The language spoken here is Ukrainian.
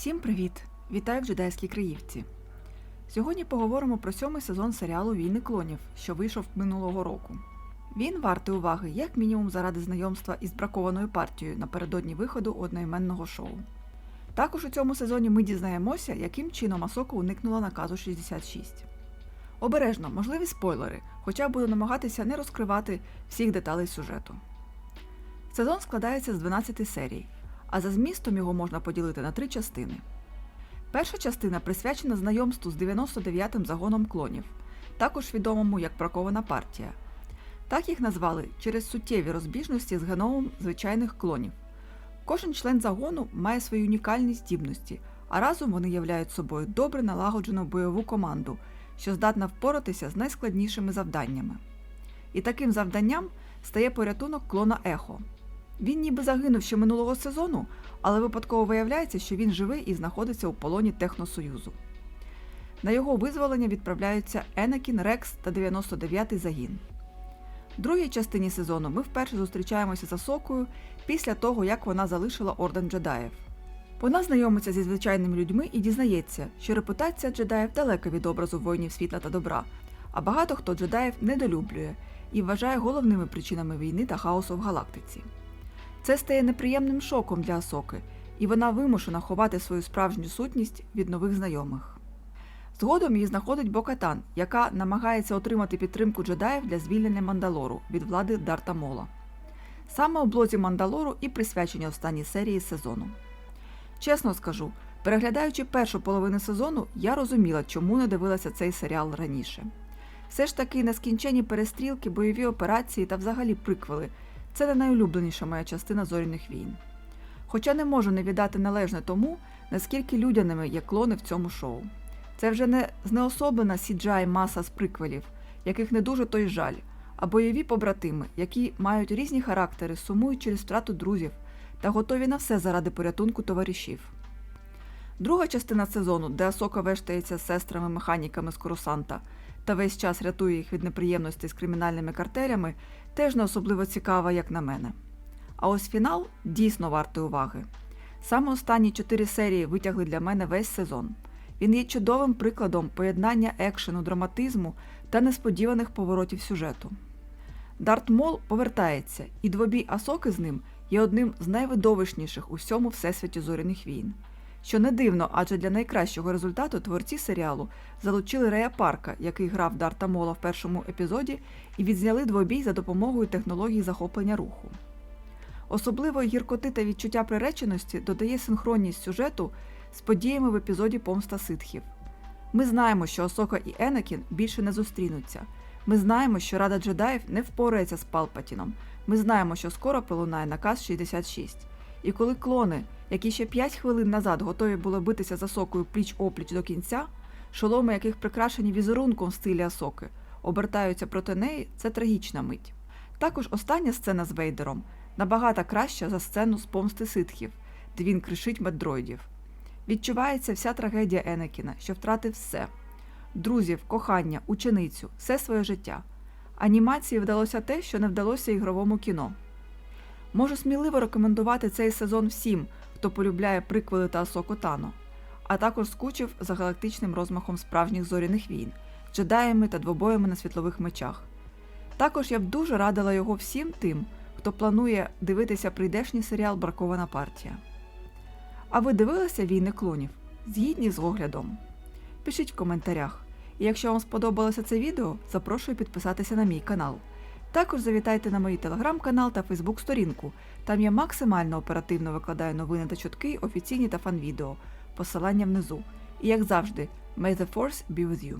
Всім привіт! Вітаю в джедайській Криївці. Сьогодні поговоримо про сьомий сезон серіалу Війни клонів, що вийшов минулого року. Він вартий уваги як мінімум заради знайомства із бракованою партією напередодні виходу одноіменного шоу. Також у цьому сезоні ми дізнаємося, яким чином Асока уникнула наказу 66. Обережно, можливі спойлери, хоча буду намагатися не розкривати всіх деталей сюжету. Сезон складається з 12 серій, а за змістом його можна поділити на три частини. Перша частина присвячена знайомству з 99-м загоном клонів, також відомому як бракована партія. Так їх назвали через суттєві розбіжності з геномом звичайних клонів. Кожен член загону має свої унікальні здібності, а разом вони являють собою добре налагоджену бойову команду, що здатна впоратися з найскладнішими завданнями. І таким завданням стає порятунок клона Ехо. Він ніби загинув ще минулого сезону, але випадково виявляється, що він живий і знаходиться у полоні Техносоюзу. На його визволення відправляються Енакін, Рекс та 99-й загін. В другій частині сезону ми вперше зустрічаємося з Асокою після того, як вона залишила орден джедаїв. Вона знайомиться зі звичайними людьми і дізнається, що репутація джедаїв далека від образу воїнів світла та добра, а багато хто джедаїв недолюблює і вважає головними причинами війни та хаосу в галактиці. Це стає неприємним шоком для Асоки, і вона вимушена ховати свою справжню сутність від нових знайомих. Згодом її знаходить Бокатан, яка намагається отримати підтримку джедаїв для звільнення Мандалору від влади Дарта Мола. Саме облозі Мандалору і присвячені останній серії сезону. Чесно скажу, переглядаючи першу половину сезону, я розуміла, чому не дивилася цей серіал раніше. Все ж таки нескінчені перестрілки, бойові операції та взагалі приквели це не найулюбленіша моя частина зоряних війн. Хоча не можу не віддати належне тому, наскільки людяними є клони в цьому шоу. Це вже не знеособлена CGI маса з приквелів, яких не дуже той жаль, а бойові побратими, які мають різні характери, сумують через втрату друзів та готові на все заради порятунку товаришів. Друга частина сезону, де Асока вештається з сестрами-механіками з Корусанта та весь час рятує їх від неприємностей з кримінальними картелями, теж не особливо цікава, як на мене. А ось фінал дійсно вартий уваги. Саме останні чотири серії витягли для мене весь сезон. Він є чудовим прикладом поєднання екшену, драматизму та несподіваних поворотів сюжету. Дарт Мол повертається, і двобій Асоки з ним є одним з найвидовищніших у всьому всесвіті зоряних війн. Що не дивно, адже для найкращого результату творці серіалу залучили Рея Парка, який грав Дарта Мола в першому епізоді, і відзняли двобій за допомогою технологій захоплення руху. Особливої гіркоти та відчуття приреченості додає синхронність сюжету з подіями в епізоді Помста ситхів. Ми знаємо, що Осока і Енакін більше не зустрінуться. Ми знаємо, що Рада джедаїв не впорається з Палпатіном. Ми знаємо, що скоро пролунає наказ 66. І коли клони, які ще 5 хвилин назад готові були битися з Асокою пліч опліч до кінця, шоломи яких прикрашені візерунком в стилі Асоки, обертаються проти неї, це трагічна мить. Також остання сцена з Вейдером набагато краща за сцену з помсти ситхів, де він кришить меддроїдів. Відчувається вся трагедія Енекіна, що втратив все: друзів, кохання, ученицю, все своє життя. Анімації вдалося те, що не вдалося ігровому кіно. Можу сміливо рекомендувати цей сезон всім, хто полюбляє приквели та Асоку Тано, а також скучив за галактичним розмахом справжніх зоряних війн, джедаями та двобоями на світлових мечах. Також я б дуже радила його всім тим, хто планує дивитися прийдешній серіал Бракована партія. А ви дивилися війни клонів? Згідні з оглядом? Пишіть в коментарях. І якщо вам сподобалося це відео, запрошую підписатися на мій канал. Також завітайте на мої телеграм-канал та фейсбук-сторінку. Там я максимально оперативно викладаю новини та чутки, офіційні та фан-відео. Посилання внизу. І як завжди, may the force be with you.